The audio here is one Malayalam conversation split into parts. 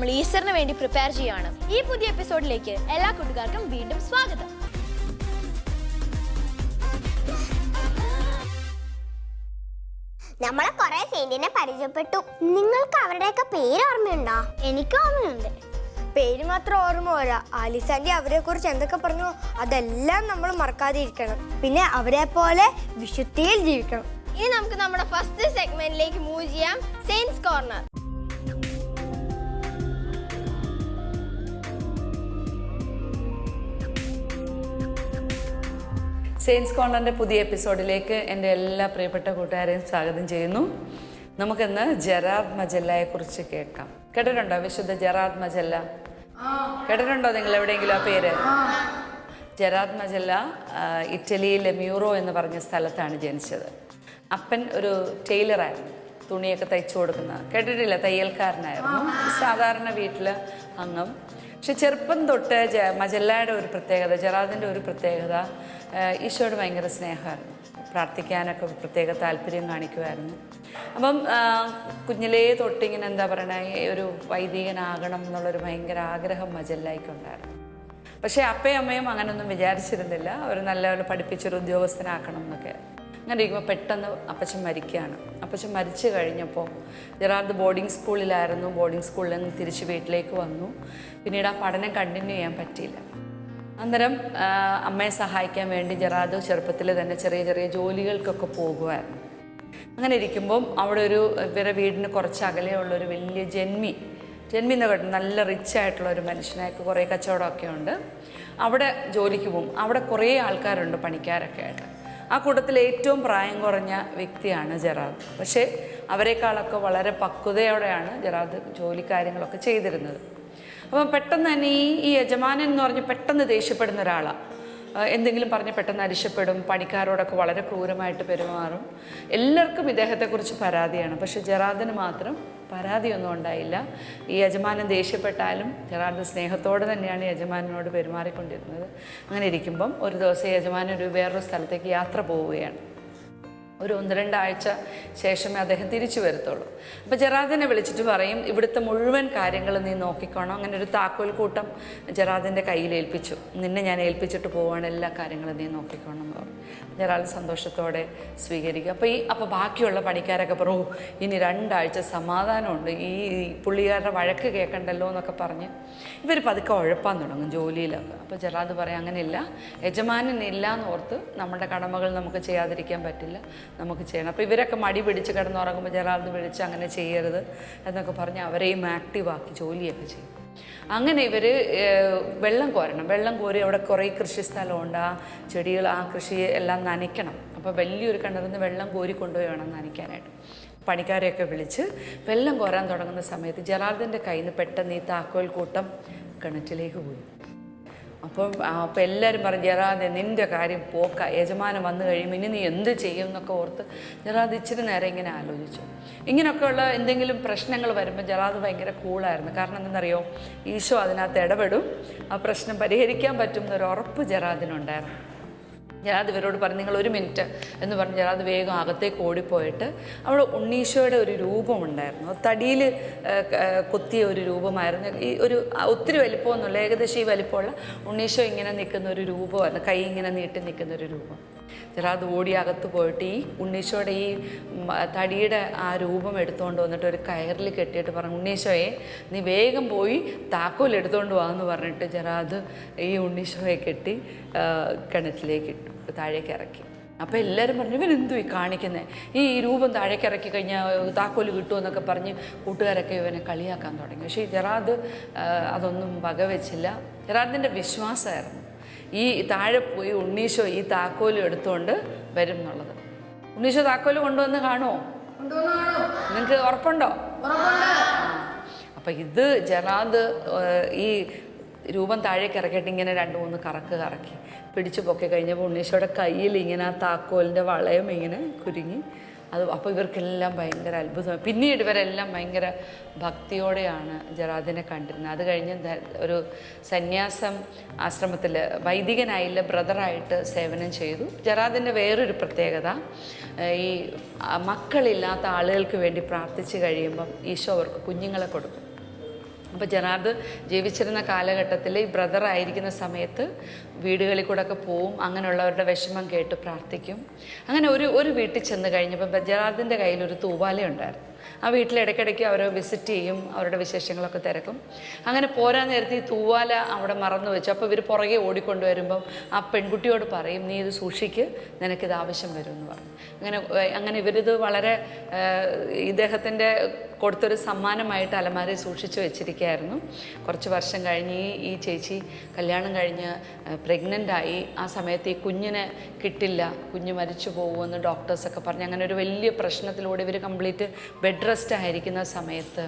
നമ്മൾ ഈസ്റ്ററിന് വേണ്ടി പ്രിപ്പയർ ചെയ്യുകയാണ് ഈ പുതിയ എപ്പിസോഡിലേക്ക് എല്ലാ കൂട്ടുകാർക്കും വീണ്ടും സ്വാഗതം. നമ്മളെ കുറെ സെയിന്റിനെ പരിചയപ്പെട്ടു. നിങ്ങൾക്ക് അവരുടെയൊക്കെ പേര് ഓർമ്മയുണ്ടോ? എനിക്ക് ഓർമ്മയുണ്ട്. പേര് മാത്രം ഓർമ്മ പോരാ. ആലിസാൻഡി അവരെ കുറിച്ച് എന്തൊക്കെ പറഞ്ഞു അതെല്ലാം നമ്മൾ മറക്കാതിരിക്കണം. പിന്നെ അവരെ പോലെ വിശുദ്ധിയിൽ ജീവിക്കണം. ഇനി നമുക്ക് നമ്മുടെ ഫസ്റ്റ് സെഗ്മെന്റിലേക്ക് മൂവ് ചെയ്യാം. സെയിൻസ് കോർണർ സെയിൻസ് കോണ്ടന്റെ പുതിയ എപ്പിസോഡിലേക്ക് എന്റെ എല്ലാ പ്രിയപ്പെട്ട കൂട്ടുകാരെയും സ്വാഗതം ചെയ്യുന്നു. നമുക്കിന്ന് ജെറാർഡ് മജല്ലയെ കുറിച്ച് കേൾക്കാം. കേട്ടിട്ടുണ്ടോ? വിശുദ്ധ ജെറാർഡ് മജല്ല? കേട്ടിട്ടുണ്ടോ നിങ്ങൾ എവിടെയെങ്കിലും ആ പേര്? ജെറാർഡ് മജല്ല ഇറ്റലിയിലെ മ്യൂറോ എന്ന് പറഞ്ഞ സ്ഥലത്താണ് ജനിച്ചത്. അപ്പൻ ഒരു ടൈലറായിരുന്നു. തുണിയൊക്കെ തയ്ച്ചു കൊടുക്കുന്ന. കേട്ടിട്ടില്ല? തയ്യൽക്കാരനായിരുന്നു. സാധാരണ വീട്ടിൽ അംഗം. പക്ഷെ ചെറുപ്പം തൊട്ട് ജ മജല്ലയുടെ ഒരു പ്രത്യേകത ജെറാദിന്റെ ഒരു പ്രത്യേകത ഈശോയോട് ഭയങ്കര സ്നേഹമായിരുന്നു. പ്രാർത്ഥിക്കാനൊക്കെ പ്രത്യേക താല്പര്യം കാണിക്കുമായിരുന്നു. അപ്പം കുഞ്ഞിലേ തൊട്ടിങ്ങനെ എന്താ പറയണേ ഒരു വൈദികനാകണം എന്നുള്ളൊരു ഭയങ്കര ആഗ്രഹം മജല്ലായിക്കുണ്ടായിരുന്നു. പക്ഷേ അപ്പയും അമ്മയും അങ്ങനെയൊന്നും വിചാരിച്ചിരുന്നില്ല. അവർ നല്ലപോലെ പഠിപ്പിച്ചൊരു ഉദ്യോഗസ്ഥനാക്കണം എന്നൊക്കെ. അങ്ങനെ ഇരിക്കുമ്പോൾ പെട്ടെന്ന് അപ്പച്ചൻ മരിക്കുകയാണ്. അപ്പച്ചൻ മരിച്ചു കഴിഞ്ഞപ്പോൾ ജെറാർഡ് ബോർഡിംഗ് സ്കൂളിലായിരുന്നു. ബോർഡിംഗ് സ്കൂളിൽ നിന്ന് തിരിച്ച് വീട്ടിലേക്ക് വന്നു. പിന്നീട് ആ പഠനം കണ്ടിന്യൂ ചെയ്യാൻ പറ്റിയില്ല. അന്നേരം അമ്മയെ സഹായിക്കാൻ വേണ്ടി ജറാദ് ചെറുപ്പത്തിൽ തന്നെ ചെറിയ ചെറിയ ജോലികൾക്കൊക്കെ പോകുമായിരുന്നു അങ്ങനെ ഇരിക്കുമ്പം അവിടെ ഒരു ഇവരെ വീടിന് കുറച്ച് അകലെയുള്ള ഒരു വലിയ ജന്മി ജന്മി എന്ന് കേട്ടു നല്ല റിച്ച് ആയിട്ടുള്ള ഒരു മനുഷ്യനായിട്ട് കുറേ കച്ചവടമൊക്കെ ഉണ്ട്. അവിടെ ജോലിക്ക് പോകും. അവിടെ കുറേ ആൾക്കാരുണ്ട് പണിക്കാരൊക്കെ ആയിട്ട്. ആ കൂട്ടത്തിൽ ഏറ്റവും പ്രായം കുറഞ്ഞ വ്യക്തിയാണ് ജറാദ്. പക്ഷേ അവരെക്കാളൊക്കെ വളരെ പക്വതയോടെയാണ് ജറാദ് ജോലി കാര്യങ്ങളൊക്കെ ചെയ്തിരുന്നത്. അപ്പം പെട്ടെന്ന് തന്നെ ഈ ഈ യജമാനൻ എന്ന് പറഞ്ഞ് പെട്ടെന്ന് ദേഷ്യപ്പെടുന്ന ഒരാളാണ് എന്തെങ്കിലും പറഞ്ഞ് പെട്ടെന്ന് അരിശപ്പെടും പണിക്കാരോടൊക്കെ വളരെ ക്രൂരമായിട്ട് പെരുമാറും. എല്ലാവർക്കും ഇദ്ദേഹത്തെക്കുറിച്ച് പരാതിയാണ്. പക്ഷെ ജെറാദിന് മാത്രം പരാതിയൊന്നും ഉണ്ടായില്ല. ഈ യജമാനൻ ദേഷ്യപ്പെട്ടാലും ജറാദ് സ്നേഹത്തോടെ തന്നെയാണ് യജമാനോട് പെരുമാറിക്കൊണ്ടിരുന്നത്. അങ്ങനെ ഇരിക്കുമ്പം ഒരു ദിവസം യജമാനൻ ഒരു വേറൊരു സ്ഥലത്തേക്ക് യാത്ര പോവുകയാണ്. ഒരു ഒന്ന് രണ്ടാഴ്ച ശേഷമേ അദ്ദേഹം തിരിച്ചു വരത്തുള്ളൂ. അപ്പോൾ ജെറാദിനെ വിളിച്ചിട്ട് പറയും ഇവിടുത്തെ മുഴുവൻ കാര്യങ്ങൾ നീ നോക്കിക്കോണം. അങ്ങനെ ഒരു താക്കോൽ കൂട്ടം ജെറാദിന്റെ കയ്യിൽ ഏൽപ്പിച്ചു. നിന്നെ ഞാൻ ഏൽപ്പിച്ചിട്ട് പോവാണ് എല്ലാ കാര്യങ്ങളും നീ നോക്കിക്കോണം. എന്ന് പറഞ്ഞു. സന്തോഷത്തോടെ സ്വീകരിക്കും. അപ്പോൾ ഈ അപ്പോൾ ബാക്കിയുള്ള പണിക്കാരൊക്കെ പറഞ്ഞു ഇനി രണ്ടാഴ്ച സമാധാനമുണ്ട്. ഈ ഈ പുള്ളിക്കാരുടെ വഴക്ക് കേൾക്കണ്ടല്ലോ എന്നൊക്കെ പറഞ്ഞ് ഇവർ പതുക്കെ ഉഴപ്പാൻ തുടങ്ങും ജോലിയിലൊക്കെ. അപ്പോൾ ജെറാദ് പറയാം അങ്ങനെയില്ല. എന്ന് ഓർത്ത് നമ്മുടെ കടമകൾ നമുക്ക് ചെയ്യാതിരിക്കാൻ പറ്റില്ല. നമുക്ക് ചെയ്യണം. അപ്പോൾ ഇവരൊക്കെ മടി പിടിച്ച് കിടന്നുറങ്ങുമ്പോൾ ജെറാദ് വിളിച്ച് അങ്ങനെ ചെയ്യരുത് എന്നൊക്കെ പറഞ്ഞ് അവരെയും ആക്റ്റീവാക്കി ജോലിയൊക്കെ ചെയ്യും. അങ്ങനെ ഇവർ വെള്ളം കോരണം. വെള്ളം കോരി അവിടെ കുറേ കൃഷി സ്ഥലമുണ്ട് ആ ചെടികൾ ആ കൃഷി എല്ലാം നനയ്ക്കണം. അപ്പോൾ വലിയൊരു കിണറിൽ നിന്ന് വെള്ളം കോരി കൊണ്ടുപോയി വേണം നനയ്ക്കാനായിട്ട്. പണിക്കാരെയൊക്കെ വിളിച്ച് വെള്ളം കോരാൻ തുടങ്ങുന്ന സമയത്ത് ജെറാർദിന്റെ കയ്യിൽ നിന്ന് പെട്ടെന്ന് ഈ താക്കോൽ കൂട്ടം കിണറ്റിലേക്ക് പോയി. അപ്പം അപ്പം എല്ലാവരും പറഞ്ഞു ജെറാദെ നിന്റെ കാര്യം പോക്ക. യജമാനം വന്നു കഴിയുമ്പോൾ ഇനി നീ എന്ത് ചെയ്യും എന്നൊക്കെ ഓർത്ത് ജെറാദ് ഇച്ചിരി നേരം ഇങ്ങനെ ആലോചിച്ചു. ഇങ്ങനെയൊക്കെയുള്ള എന്തെങ്കിലും പ്രശ്നങ്ങൾ വരുമ്പോൾ ജെറാദ് ഭയങ്കര കൂളായിരുന്നു കാരണം എന്തെന്നറിയോ? ഈശോ അതിനകത്ത് ഇടപെടും. ആ പ്രശ്നം പരിഹരിക്കാൻ പറ്റും എന്നൊരു ഉറപ്പ് ജെറാദിനുണ്ടായിരുന്നു ജെറാദ് ഇവരോട് പറഞ്ഞു നിങ്ങൾ ഒരു മിനിറ്റ് എന്ന് പറഞ്ഞ്. ജെറാദ് വേഗം അകത്തേക്ക് ഓടിപ്പോയിട്ട് അവിടെ ഉണ്ണീശോയുടെ ഒരു രൂപമുണ്ടായിരുന്നു. തടിയിൽ കൊത്തിയ ഒരു രൂപമായിരുന്നു. ഈ ഒരു ഒത്തിരി വലിപ്പമൊന്നുമില്ല. ഏകദേശം ഈ വലിപ്പമുള്ള ഉണ്ണീശോ ഇങ്ങനെ നിൽക്കുന്ന ഒരു രൂപമായിരുന്നു. കൈ ഇങ്ങനെ നീട്ടി നിൽക്കുന്ന ഒരു രൂപം. ജെറാദ് ഓടി അകത്ത് പോയിട്ട് ഈ ഉണ്ണീശോയുടെ ഈ തടിയുടെ ആ രൂപം എടുത്തുകൊണ്ട് വന്നിട്ട് ഒരു കയറിൽ കെട്ടിയിട്ട് പറഞ്ഞു ഉണ്ണീശോയെ നീ വേഗം പോയി താക്കോൽ എടുത്തുകൊണ്ട് വാ എന്ന് പറഞ്ഞിട്ട് ജെറാദ് ഈ ഉണ്ണീശോയെ കെട്ടി കിണറ്റിലേക്ക് ഇട്ടു. താഴേക്ക് ഇറക്കി. അപ്പോൾ എല്ലാവരും പറഞ്ഞു ഇവൻ എന്തു ഈ കാണിക്കുന്നത് ഈ രൂപം താഴേക്ക് ഇറക്കി കഴിഞ്ഞാൽ താക്കോൽ കിട്ടുമെന്നൊക്കെ പറഞ്ഞ് കൂട്ടുകാരൊക്കെ ഇവനെ കളിയാക്കാൻ തുടങ്ങി. പക്ഷേ ജറാദ് അതൊന്നും വകവെച്ചില്ല. ജെറാദിന്റെ വിശ്വാസമായിരുന്നു ഈ താഴെ പോയി ഉണ്ണീശോ ഈ താക്കോലും എടുത്തുകൊണ്ട് വരും എന്നുള്ളത്. ഉണ്ണീശോ താക്കോൽ കൊണ്ടുവന്ന് കാണുമോ നിങ്ങൾക്ക് ഉറപ്പുണ്ടോ? അപ്പം ഇത് ജറാദ് ഈ രൂപം താഴേക്ക് ഇറക്കിയിട്ട് ഇങ്ങനെ രണ്ട് മൂന്ന് കറക്ക് കറക്കി. പിടിച്ചു പൊക്കി കഴിഞ്ഞപ്പോൾ ഉണ്ണീശോടെ കയ്യിൽ ഇങ്ങനെ ആ താക്കോലിന്റെ വളയം ഇങ്ങനെ കുരുങ്ങി. അത് അപ്പോൾ ഇവർക്കെല്ലാം ഭയങ്കര അത്ഭുതം. പിന്നീട് ഇവരെല്ലാം ഭയങ്കര ഭക്തിയോടെയാണ് ജറാദിനെ കണ്ടിരുന്നത്. അത് കഴിഞ്ഞ് ഒരു സന്യാസം ആശ്രമത്തിൽ വൈദികനായില്ല ബ്രദറായിട്ട് സേവനം ചെയ്തു. ജറാദിന്റെ വേറൊരു പ്രത്യേകത ഈ മക്കളില്ലാത്ത ആളുകൾക്ക് വേണ്ടി പ്രാർത്ഥിച്ച് കഴിയുമ്പം ഈശോ അവർക്ക് കുഞ്ഞുങ്ങളെ കൊടുക്കും. അപ്പോൾ ജനാർദ് ജീവിച്ചിരുന്ന കാലഘട്ടത്തിൽ ഈ ബ്രദർ ആയിരിക്കുന്ന സമയത്ത് വീടുകളിൽ കൂടെ ഒക്കെ പോവും അങ്ങനെയുള്ളവരുടെ വിഷമം കേട്ട് പ്രാർത്ഥിക്കും. അങ്ങനെ ഒരു ഒരു വീട്ടിൽ ചെന്ന് കഴിഞ്ഞപ്പോൾ ബജറാദിന്റെ കയ്യിൽ ഒരു തൂവാല ഉണ്ടായിരുന്നു. ആ വീട്ടിൽ ഇടയ്ക്കിടയ്ക്ക് അവരെ വിസിറ്റ് ചെയ്യും അവരുടെ വിശേഷങ്ങളൊക്കെ തിരക്കും. അങ്ങനെ പോരാൻ നേരത്തെ ഈ തൂവാല അവിടെ മറന്നു വെച്ചു. അപ്പോൾ ഇവർ പുറകെ ഓടിക്കൊണ്ടുവരുമ്പം ആ പെൺകുട്ടിയോട് പറയും നീ ഇത് സൂക്ഷിക്ക് നിനക്കിത് ആവശ്യം വരും എന്ന് പറഞ്ഞു. അങ്ങനെ അങ്ങനെ ഇവരിത് വളരെ ഇദ്ദേഹത്തിന്റെ കൊടുത്തൊരു സമ്മാനമായിട്ട് അലമാരയിൽ സൂക്ഷിച്ചു വെച്ചിരിക്കുകയായിരുന്നു. കുറച്ച് വർഷം കഴിഞ്ഞ് ഈ ചേച്ചി കല്യാണം കഴിഞ്ഞ് പ്രഗ്നന്റ് ആയി ആ സമയത്ത് ഈ കുഞ്ഞിനെ കിട്ടില്ല കുഞ്ഞ് മരിച്ചു പോകുമെന്ന് ഡോക്ടേഴ്സൊക്കെ പറഞ്ഞ് അങ്ങനെ ഒരു വലിയ പ്രശ്നത്തിലൂടെ ഇവർ കംപ്ലീറ്റ് ബെഡ് റെസ്റ്റ് ആയിരിക്കുന്ന സമയത്ത്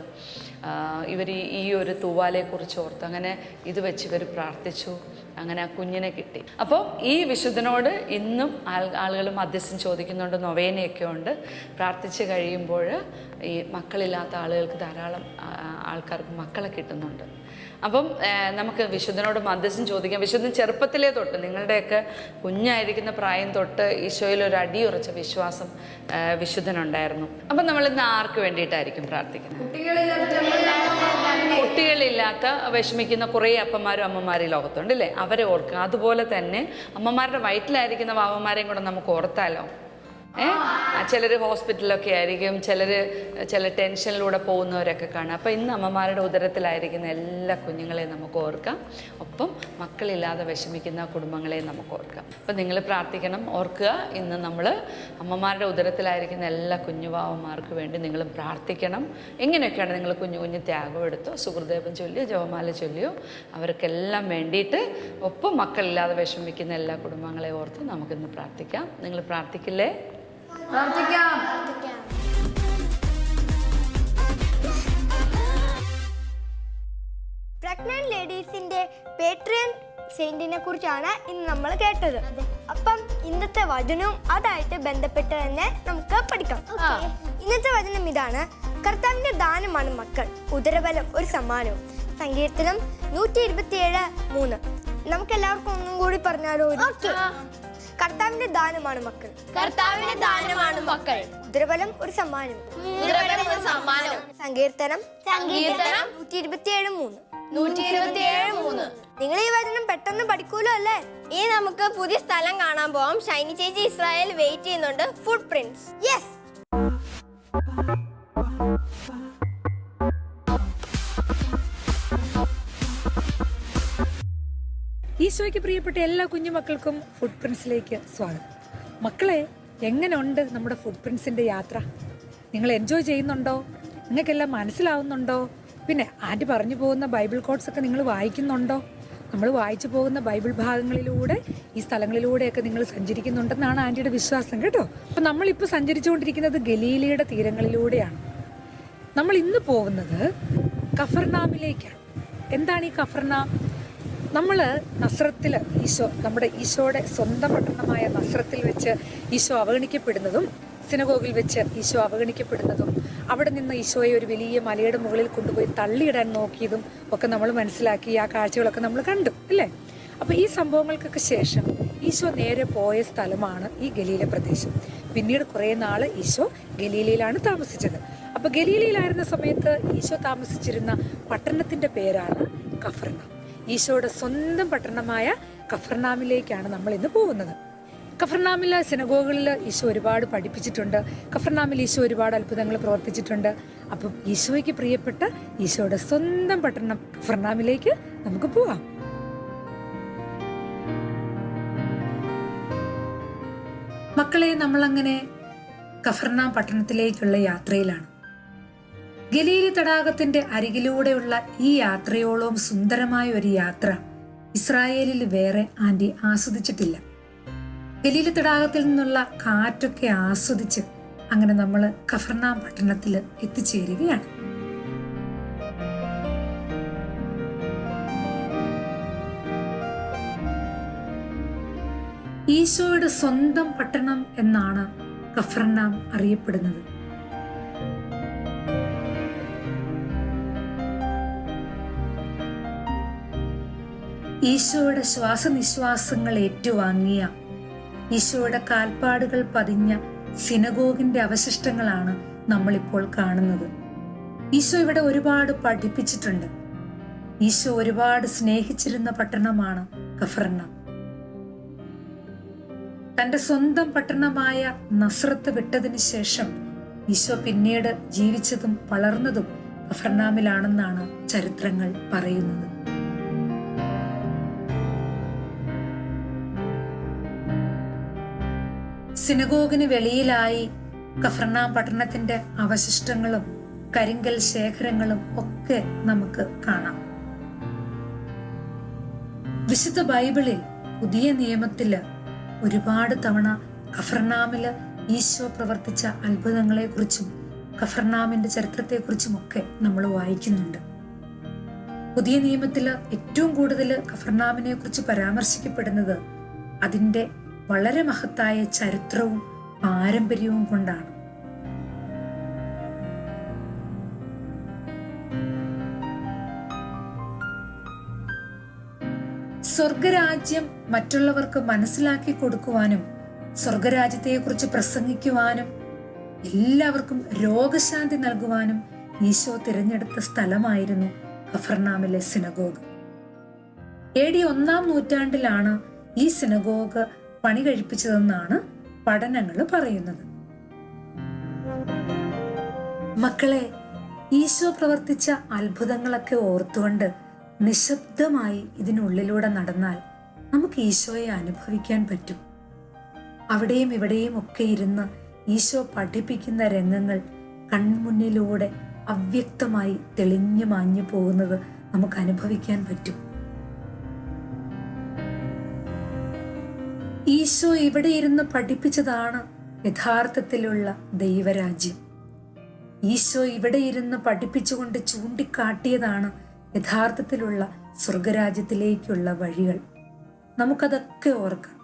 ഇവർ ഈ ഒരു തൂവാലയെക്കുറിച്ച് ഓർത്ത് അങ്ങനെ ഇത് വെച്ച് ഇവർ പ്രാർത്ഥിച്ചു അങ്ങനെ ആ കുഞ്ഞിനെ കിട്ടി. അപ്പോൾ ഈ വിശുദ്ധനോട് ഇന്നും ആൾ ആളുകൾ മധ്യസ്ഥം ചോദിക്കുന്നുണ്ട് നൊവേനയൊക്കെ ഉണ്ട്. പ്രാർത്ഥിച്ച് കഴിയുമ്പോൾ ഈ മക്കളില്ലാത്ത ആളുകൾക്ക് ധാരാളം ആൾക്കാർക്ക് മക്കളെ കിട്ടുന്നുണ്ട്. അപ്പം നമുക്ക് വിശുദ്ധനോട് മധ്യസ്ഥം ചോദിക്കാം. വിശുദ്ധൻ ചെറുപ്പത്തിലേ തൊട്ട് നിങ്ങളുടെയൊക്കെ കുഞ്ഞായിരിക്കുന്ന പ്രായം തൊട്ട് ഈശോയിൽ ഒരു അടിയുറച്ച വിശ്വാസം വിശുദ്ധനുണ്ടായിരുന്നു. അപ്പം നമ്മൾ ഇന്ന് ആർക്ക് വേണ്ടിയിട്ടായിരിക്കും പ്രാർത്ഥിക്കുന്നത്? കുട്ടികളില്ലാത്ത വിഷമിക്കുന്ന കുറേ അപ്പന്മാരും അമ്മമാരും ലോകത്തുണ്ട് അല്ലേ? അവരെ ഓർക്കുക. അതുപോലെ തന്നെ അമ്മമാരുടെ വയറ്റിലായിരിക്കുന്ന വാവന്മാരെയും കൂടെ നമുക്ക് ഓർത്താലോ? ഏ? ചിലർ ഹോസ്പിറ്റലിലൊക്കെ ആയിരിക്കും ചിലർ ചില ടെൻഷനിലൂടെ പോകുന്നവരൊക്കെ കാണാം. അപ്പോൾ ഇന്ന് അമ്മമാരുടെ ഉദരത്തിലായിരിക്കുന്ന എല്ലാ കുഞ്ഞുങ്ങളെയും നമുക്ക് ഓർക്കാം. ഒപ്പം മക്കളില്ലാതെ വിഷമിക്കുന്ന കുടുംബങ്ങളെയും നമുക്ക് ഓർക്കാം. അപ്പം നിങ്ങൾ പ്രാർത്ഥിക്കണം ഓർക്കുക. ഇന്ന് നമ്മൾ അമ്മമാരുടെ ഉദരത്തിലായിരിക്കുന്ന എല്ലാ കുഞ്ഞുവാവന്മാർക്ക് വേണ്ടി നിങ്ങൾ പ്രാർത്ഥിക്കണം. എങ്ങനെയൊക്കെയാണ് നിങ്ങൾ കുഞ്ഞു കുഞ്ഞു ത്യാഗം എടുത്തോ? സുഹൃദേവം ചൊല്ലിയോ ജവമാല ചൊല്ലിയോ? അവർക്കെല്ലാം വേണ്ടിയിട്ട് ഒപ്പം മക്കളില്ലാതെ വിഷമിക്കുന്ന എല്ലാ കുടുംബങ്ങളെ ഓർത്ത് നമുക്കിന്ന് പ്രാർത്ഥിക്കാം. നിങ്ങൾ പ്രാർത്ഥിക്കില്ലേ? പ്രഗ്നന്റ് ലേഡീസിന്റെ പേട്രിയൻ സെയിന്റിനെ കുറിച്ചാണ് ഇന്ന് നമ്മൾ കേട്ടത്. അപ്പം ഇന്നത്തെ വചനവും അതായിട്ട് ബന്ധപ്പെട്ട് തന്നെ നമുക്ക് പഠിക്കാം. ഇന്നത്തെ വചനം ഇതാണ്. കർത്താവിന്റെ ദാനമാണ് മക്കൾ. ഉദരബലം ഒരു സമ്മാനവും. സങ്കീർത്തനം നൂറ്റി ഇരുപത്തിയേഴ് മൂന്ന്. നമുക്ക് എല്ലാവർക്കും ഒന്നും കൂടി പറഞ്ഞാലോ? കർത്താവിന്റെ ദാനമാണ് മക്കൾ. കർത്താവിന്റെ ദാനമാണ് മക്കൾ. ദുർബലം ഒരു സമ്മാനം. ദുർബലം ഒരു സമ്മാനം. സങ്കീർത്തനം സങ്കീർത്തനം നൂറ്റി ഇരുപത്തിയേഴ് മൂന്ന്. നൂറ്റി ഇരുപത്തിയേഴ് മൂന്ന്. നിങ്ങൾ ഈ വചനം പെട്ടെന്ന് പഠിക്കൂലോ അല്ലേ? ഇനി നമുക്ക് പുതിയ സ്ഥലം കാണാൻ പോവാം. ഷൈനി ചേച്ചി ഇസ്രായേൽ വെയിറ്റ് ചെയ്യുന്നുണ്ട്. ഫുഡ് പ്രിന്റ്സ് യെസ് ഈശോയ്ക്ക് പ്രിയപ്പെട്ട എല്ലാ കുഞ്ഞുമക്കൾക്കും ഫുഡ് പ്രിൻസിലേക്ക് സ്വാഗതം. മക്കളെ എങ്ങനെയുണ്ട് നമ്മുടെ ഫുഡ് പ്രിൻസിന്റെ യാത്ര? നിങ്ങൾ എൻജോയ് ചെയ്യുന്നുണ്ടോ? നിങ്ങൾക്കെല്ലാം മനസ്സിലാവുന്നുണ്ടോ? പിന്നെ ആന്റി പറഞ്ഞു പോകുന്ന ബൈബിൾ കോഡ്സ് ഒക്കെ നിങ്ങൾ വായിക്കുന്നുണ്ടോ? നമ്മൾ വായിച്ചു പോകുന്ന ബൈബിൾ ഭാഗങ്ങളിലൂടെ ഈ സ്ഥലങ്ങളിലൂടെയൊക്കെ നിങ്ങൾ സഞ്ചരിക്കുന്നുണ്ടെന്നാണ് ആന്റിയുടെ വിശ്വാസം കേട്ടോ. അപ്പം നമ്മളിപ്പോൾ സഞ്ചരിച്ചുകൊണ്ടിരിക്കുന്നത് ഗലീലയുടെ തീരങ്ങളിലൂടെയാണ്. നമ്മൾ ഇന്ന് പോകുന്നത് കഫർനാമിലേക്കാണ്. എന്താണ് ഈ കഫർനാം? നമ്മൾ നസ്രത്തിൽ ഈശോ നമ്മുടെ ഈശോയുടെ സ്വന്തം പട്ടണമായ നസ്രത്തിൽ വെച്ച് ഈശോ അവഗണിക്കപ്പെടുന്നതും സിനഗോഗിൽ വെച്ച് ഈശോ അവഗണിക്കപ്പെടുന്നതും അവിടെ നിന്ന് ഈശോയെ ഒരു വലിയ മലയുടെ മുകളിൽ കൊണ്ടുപോയി തള്ളിയിടാൻ നോക്കിയതും ഒക്കെ നമ്മൾ മനസ്സിലാക്കി ആ കാഴ്ചകളൊക്കെ നമ്മൾ കണ്ടു അല്ലേ അപ്പോൾ ഈ സംഭവങ്ങൾക്കൊക്കെ ശേഷം ഈശോ നേരെ പോയ സ്ഥലമാണ് ഈ ഗലീല പ്രദേശം. പിന്നീട് കുറേ നാൾ ഈശോ ഗലീലയിലാണ് താമസിച്ചത്. അപ്പോൾ ഗലീലയിലായിരുന്ന സമയത്ത് ഈശോ താമസിച്ചിരുന്ന പട്ടണത്തിന്റെ പേരാണ് കഫർനാം. ഈശോയുടെ സ്വന്തം പട്ടണമായ കഫർനാമിലേക്കാണ് നമ്മൾ ഇന്ന് പോകുന്നത്. കഫർനാമിലെ സിനഗോകളിൽ ഈശോ ഒരുപാട് പഠിപ്പിച്ചിട്ടുണ്ട്. കഫർനാമിൽ ഈശോ ഒരുപാട് അത്ഭുതങ്ങൾ പ്രവർത്തിച്ചിട്ടുണ്ട്. അപ്പം ഈശോയ്ക്ക് പ്രിയപ്പെട്ട ഈശോയുടെ സ്വന്തം പട്ടണം കഫർനാമിലേക്ക് നമുക്ക് പോവാം. മക്കളെ നമ്മളങ്ങനെ കഫർനാം പട്ടണത്തിലേക്കുള്ള യാത്രയിലാണ്. ഗലീലി തടാകത്തിന്റെ അരികിലൂടെയുള്ള ഈ യാത്രയോളം സുന്ദരമായ ഒരു യാത്ര ഇസ്രായേലിൽ വേറെ ആന്റി ആസ്വദിച്ചിട്ടില്ല. ഗലീലി തടാകത്തിൽ നിന്നുള്ള കാറ്റൊക്കെ ആസ്വദിച്ച് അങ്ങനെ നമ്മൾ കഫർനാം പട്ടണത്തിൽ എത്തിച്ചേരുകയാണ്. ഈശോയുടെ സ്വന്തം പട്ടണം എന്നാണ് കഫർനാം അറിയപ്പെടുന്നത്. ഈശോയുടെ ശ്വാസനിശ്വാസങ്ങൾ ഏറ്റുവാങ്ങിയ ഈശോയുടെ കാൽപ്പാടുകൾ പതിഞ്ഞ സിനഗോഗിന്റെ അവശിഷ്ടങ്ങളാണ് നമ്മളിപ്പോൾ കാണുന്നത്. ഈശോ ഇവിടെ ഒരുപാട് പഠിപ്പിച്ചിട്ടുണ്ട്. ഈശോ ഒരുപാട് സ്നേഹിച്ചിരുന്ന പട്ടണമാണ് കഫർണ തന്റെ സ്വന്തം പട്ടണമായ നസ്രത്ത് വിട്ടതിന് ശേഷം ഈശോ പിന്നീട് ജീവിച്ചതും വളർന്നതും കഫർണാമിലാണെന്നാണ് ചരിത്രങ്ങൾ പറയുന്നത്. സിനഗോഗിന് വെളിയിലായി കഫർണ പട്ടണത്തിന്റെ അവശിഷ്ടങ്ങളും കരിങ്കൽ ശേഖരങ്ങളും ഒക്കെ നമുക്ക് കാണാം. വിശുദ്ധ ബൈബിളിൽ പുതിയ നിയമത്തിൽ ഒരുപാട് തവണ കഫർനാമിൽ ഈശോ പ്രവർത്തിച്ച അത്ഭുതങ്ങളെ കുറിച്ചും കഫർനാമിന്റെ ചരിത്രത്തെക്കുറിച്ചും ഒക്കെ നമ്മൾ വായിക്കുന്നുണ്ട്. പുതിയ നിയമത്തിൽ ഏറ്റവും കൂടുതൽ കഫർനാമിനെ കുറിച്ച് പരാമർശിക്കപ്പെടുന്നത് അതിന്റെ വളരെ മഹത്തായ ചരിത്രവും പാരമ്പര്യവും കൊണ്ടാണ്. സ്വർഗരാജ്യം മറ്റുള്ളവർക്ക് മനസ്സിലാക്കി കൊടുക്കുവാനും സ്വർഗരാജ്യത്തെക്കുറിച്ച് പ്രസംഗിക്കുവാനും എല്ലാവർക്കും രോഗശാന്തി നൽകുവാനും ഈശോ തിരഞ്ഞെടുത്ത സ്ഥലമായിരുന്നു കഫർനാമിലെ സിനഗോഗ്. എ ഡി ഒന്നാം നൂറ്റാണ്ടിലാണ് ഈ സിനഗോഗ് പണി കഴിപ്പിച്ചതെന്നാണ് പഠനങ്ങൾ പറയുന്നത്. മക്കളെ ഈശോ പ്രവർത്തിച്ച അത്ഭുതങ്ങളൊക്കെ ഓർത്തുകൊണ്ട് നിശബ്ദമായി ഇതിനുള്ളിലൂടെ നടന്നാൽ നമുക്ക് ഈശോയെ അനുഭവിക്കാൻ പറ്റും. അവിടെയും ഇവിടെയും ഒക്കെ ഇരുന്ന് ഈശോ പഠിപ്പിക്കുന്ന രംഗങ്ങൾ കൺമുന്നിലൂടെ അവ്യക്തമായി തെളിഞ്ഞു മാഞ്ഞു പോകുന്നത് നമുക്ക് അനുഭവിക്കാൻ പറ്റും. ഈശോ ഇവിടെ ഇരുന്ന് പഠിപ്പിച്ചതാണ് യഥാർത്ഥത്തിലുള്ള ദൈവരാജ്യം. ഈശോ ഇവിടെ ഇരുന്ന് പഠിപ്പിച്ചുകൊണ്ട് ചൂണ്ടിക്കാട്ടിയതാണ് യഥാർത്ഥത്തിലുള്ള സ്വർഗരാജ്യത്തിലേക്കുള്ള വഴികൾ. നമുക്കതൊക്കെ ഓർക്കാം.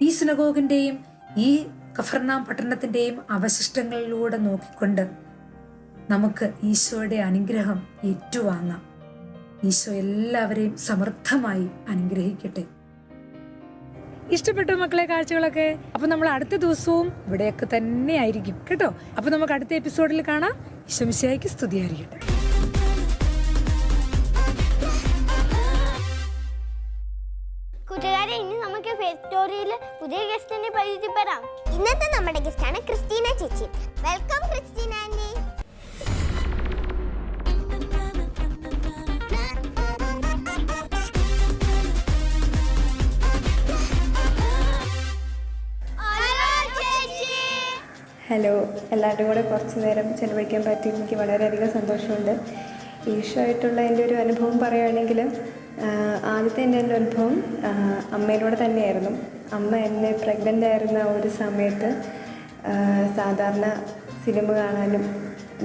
ഈ സിനഗോഗിന്റെയും ഈ കഫർനാം പട്ടണത്തിന്റെയും അവശിഷ്ടങ്ങളിലൂടെ നോക്കിക്കൊണ്ട് നമുക്ക് ഈശോയുടെ അനുഗ്രഹം ഏറ്റുവാങ്ങാം. ഈശോ എല്ലാവരെയും സമർത്ഥമായി അനുഗ്രഹിക്കട്ടെ. ഇഷ്ടപ്പെട്ടു മക്കളെ കാഴ്ചകളൊക്കെ? അപ്പൊ നമ്മൾ അടുത്ത ദിവസവും ഇവിടെയൊക്കെ തന്നെ ആയിരിക്കും. കേട്ടോ? അപ്പൊ നമുക്ക് അടുത്ത എപ്പിസോഡിൽ കാണാം. ഈശോമിശിയായിക്ക് സ്തുതിയായിരിക്കട്ടെ. കൂട്ടുകാരെ ഇനി നമുക്ക് സ്റ്റോറിയിൽ പുതിയ ഗസ്റ്റിനെ പരിചയപ്പെടാം. ഇന്നത്തെ നമ്മുടെ ഗസ്റ്റാണ് ക്രിസ്റ്റീന ചേച്ചി. Welcome Christina aunty. ഹലോ എല്ലാവരും കൂടെ കുറച്ച് നേരം ചെലവഴിക്കാൻ പറ്റി. എനിക്ക് വളരെയധികം സന്തോഷമുണ്ട്. ഈശോയായിട്ടുള്ള എന്റെ ഒരു അനുഭവം പറയുകയാണെങ്കിൽ ആദ്യത്തെ എന്റെ എന്റെ അനുഭവം അമ്മയിലൂടെ തന്നെയായിരുന്നു. അമ്മ എന്നെ പ്രഗ്നന്റ് ആയിരുന്ന ഒരു സമയത്ത് സാധാരണ സിനിമ കാണാനും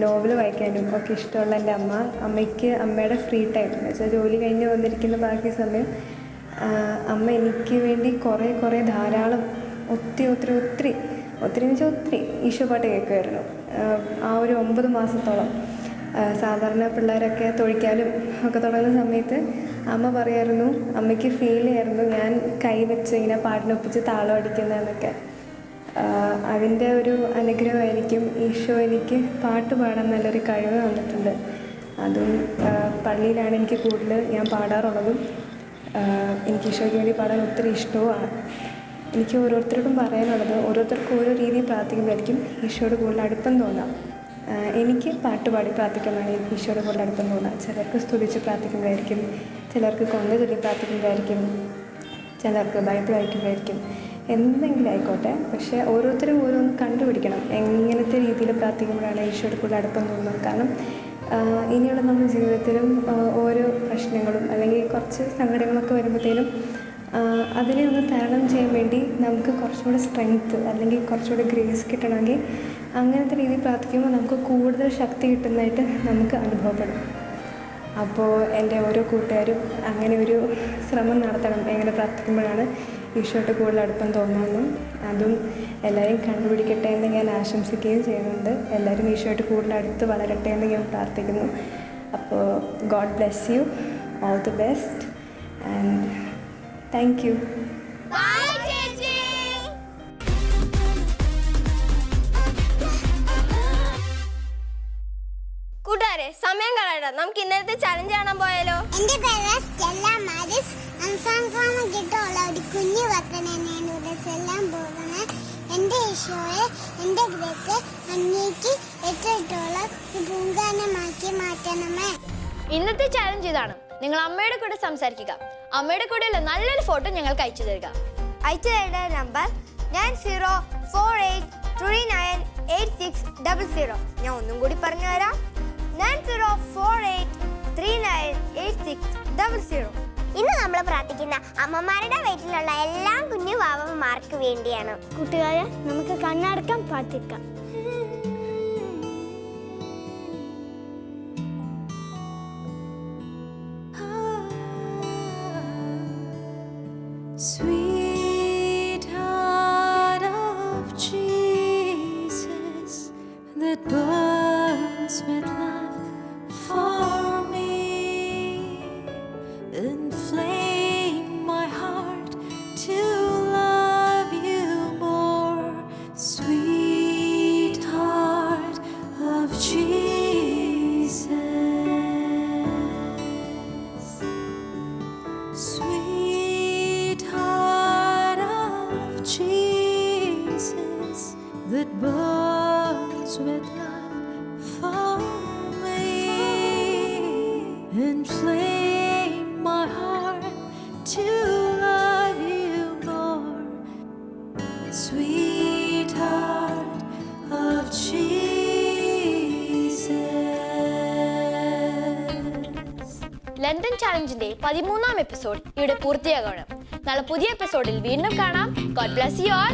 നോവൽ വായിക്കാനും ഒക്കെ ഇഷ്ടമുള്ള എന്റെ അമ്മ അമ്മയ്ക്ക് അമ്മയുടെ ഫ്രീ ടൈം എന്ന് വെച്ചാൽ ജോലി കഴിഞ്ഞ് വന്നിരിക്കുന്ന ബാക്കി സമയം അമ്മ എനിക്ക് വേണ്ടി കുറേ കുറേ ധാരാളം ഒത്തിരി ഒത്തിരി ഒത്തിരി ഒത്തിരി എന്ന് വെച്ചാൽ ഒത്തിരി ഈശോ പാട്ട് കേൾക്കുമായിരുന്നു. ആ ഒരു ഒമ്പത് മാസത്തോളം സാധാരണ പിള്ളേരൊക്കെ തൊഴിക്കാനും ഒക്കെ തുടങ്ങുന്ന സമയത്ത് അമ്മ പറയായിരുന്നു അമ്മയ്ക്ക് ഫീൽ ചെയ്യായിരുന്നു ഞാൻ കൈ വെച്ച് ഇങ്ങനെ പാട്ടിനൊപ്പിച്ച് താളം അടിക്കുന്നതെന്നൊക്കെ. അതിന്റെ ഒരു അനുഗ്രഹമായിരിക്കും ഈശോ എനിക്ക് പാട്ട് പാടാൻ നല്ലൊരു കഴിവ് തന്നിട്ടുണ്ട്. അതും പള്ളിയിലാണ് എനിക്ക് കൂടുതൽ ഞാൻ പാടാറുള്ളതും എനിക്ക് ഈശോയ്ക്ക് വേണ്ടി പാടാൻ ഒത്തിരി ഇഷ്ടവുമാണ്. എനിക്ക് ഓരോരുത്തരോടും പറയാനുള്ളത് ഓരോരുത്തർക്കും ഓരോ രീതിയിൽ പ്രാർത്ഥിക്കുമ്പോഴായിരിക്കും ഈശോയോട് കൂടുതൽ അടുപ്പം തോന്നാം എനിക്ക് പാട്ടുപാടി പ്രാർത്ഥിക്കുമ്പോഴാണ് എനിക്ക് ഈശോയോട് കൂടുതൽ അടുപ്പം തോന്നുക. ചിലർക്ക് സ്തുതിച്ച് പ്രാർത്ഥിക്കുമ്പോഴായിരിക്കും ചിലർക്ക് കൊന്ന ചൊല്ലി പ്രാർത്ഥിക്കുമ്പോഴായിരിക്കും ചിലർക്ക് ബൈബിൾ വായിക്കുമ്പോഴായിരിക്കും. എന്തെങ്കിലും ആയിക്കോട്ടെ പക്ഷേ ഓരോരുത്തരും ഓരോന്ന് കണ്ടുപിടിക്കണം. എങ്ങനത്തെ രീതിയിൽ പ്രാർത്ഥിക്കുമ്പോഴാണ് ഈശോയുടെ കൂടുതൽ അടുപ്പം തോന്നുന്നത് കാരണം ഇനിയുള്ള നമ്മുടെ ജീവിതത്തിലും ഓരോ പ്രശ്നങ്ങളും അല്ലെങ്കിൽ കുറച്ച് സങ്കടങ്ങളൊക്കെ വരുമ്പോഴത്തേനും അതിനെ ഒന്ന് തരണം ചെയ്യാൻ വേണ്ടി നമുക്ക് കുറച്ചുകൂടെ സ്ട്രെങ്ത്ത് അല്ലെങ്കിൽ കുറച്ചുകൂടെ ഗ്രേസ് കിട്ടണമെങ്കിൽ അങ്ങനത്തെ രീതിയിൽ പ്രാർത്ഥിക്കുമ്പോൾ നമുക്ക് കൂടുതൽ ശക്തി കിട്ടുന്നതായിട്ട് നമുക്ക് അനുഭവപ്പെടും. അപ്പോൾ എന്റെ ഓരോ കൂട്ടുകാരും അങ്ങനെ ഒരു ശ്രമം നടത്തണം എങ്ങനെ പ്രാർത്ഥിക്കുമ്പോഴാണ് ഈശോട്ട് കൂടുതൽ അടുപ്പം തോന്നുന്നു അതും എല്ലാവരും കണ്ടുപിടിക്കട്ടെ എന്ന് ഞാൻ ആശംസിക്കുകയും ചെയ്യുന്നുണ്ട്. എല്ലാവരും ഈശോട്ട് കൂടുതൽ അടുത്ത് വളരട്ടെ എന്ന് ഞാൻ പ്രാർത്ഥിക്കുന്നു. അപ്പോൾ God bless you all the best and thank you. കൂട്ടുകാരെ സമയം കളയണ്ട. നമുക്ക് ഇന്നത്തെ ചലഞ്ച് കാണാൻ പോയാലോ? എന്റെ പേര് സ്റ്റെല്ല മാരിസ്. അംസാംസാമ കിട്ടുള്ള ഒരു കുഞ്ഞു വത്തനെ ഞാൻ ഇവിടെ ചെല്ലാൻ പോകുന്നത്. എന്റെ ഈശോയെ എന്റെ ഗ്രഹത്തെ അങ്ങേക്ക് വെച്ചിട്ടുള്ള ഒരു പൂങ്കാനമാക്കി മാറ്റണമേ. ഇന്നത്തെ ചലഞ്ച് ഇതാണ്. നിങ്ങൾ അമ്മയുടെ കൂടെ സംസാരിക്കുക. അമ്മയുടെ കൂടെയുള്ള നല്ലൊരു ഫോട്ടോ ഞങ്ങൾക്ക് അയച്ചു തരിക. അയച്ചു തരേണ്ട number nine zero four eight three nine eight six double zero. ഞാൻ ഒന്നും കൂടി പറഞ്ഞു തരാം. Nine zero four eight three nine eight six double zero. ഇന്ന് നമ്മൾ പ്രാർത്ഥിക്കുന്ന അമ്മമാരുടെ വീട്ടിലുള്ള എല്ലാ കുഞ്ഞു വാവന്മാർക്ക് വേണ്ടിയാണ്. കൂട്ടുകാരെ നമുക്ക് കണ്ണടക്കം പ്രാർത്ഥിക്കാം. Sweetheart of Jesus that burns with love for me, inflame my heart to love you more, sweetheart of Jesus. That burns with love for me, and flame my heart to love you more, sweetheart of Jesus. London ചാലഞ്ചിന്റെ പതിമൂന്നാം എപ്പിസോഡ് ഇവിടെ പൂർത്തിയാകണം നാളെ പുതിയ എപ്പിസോഡിൽ വീണ്ടും കാണാം ഗോഡ് ബ്ലസ് യു ആൾ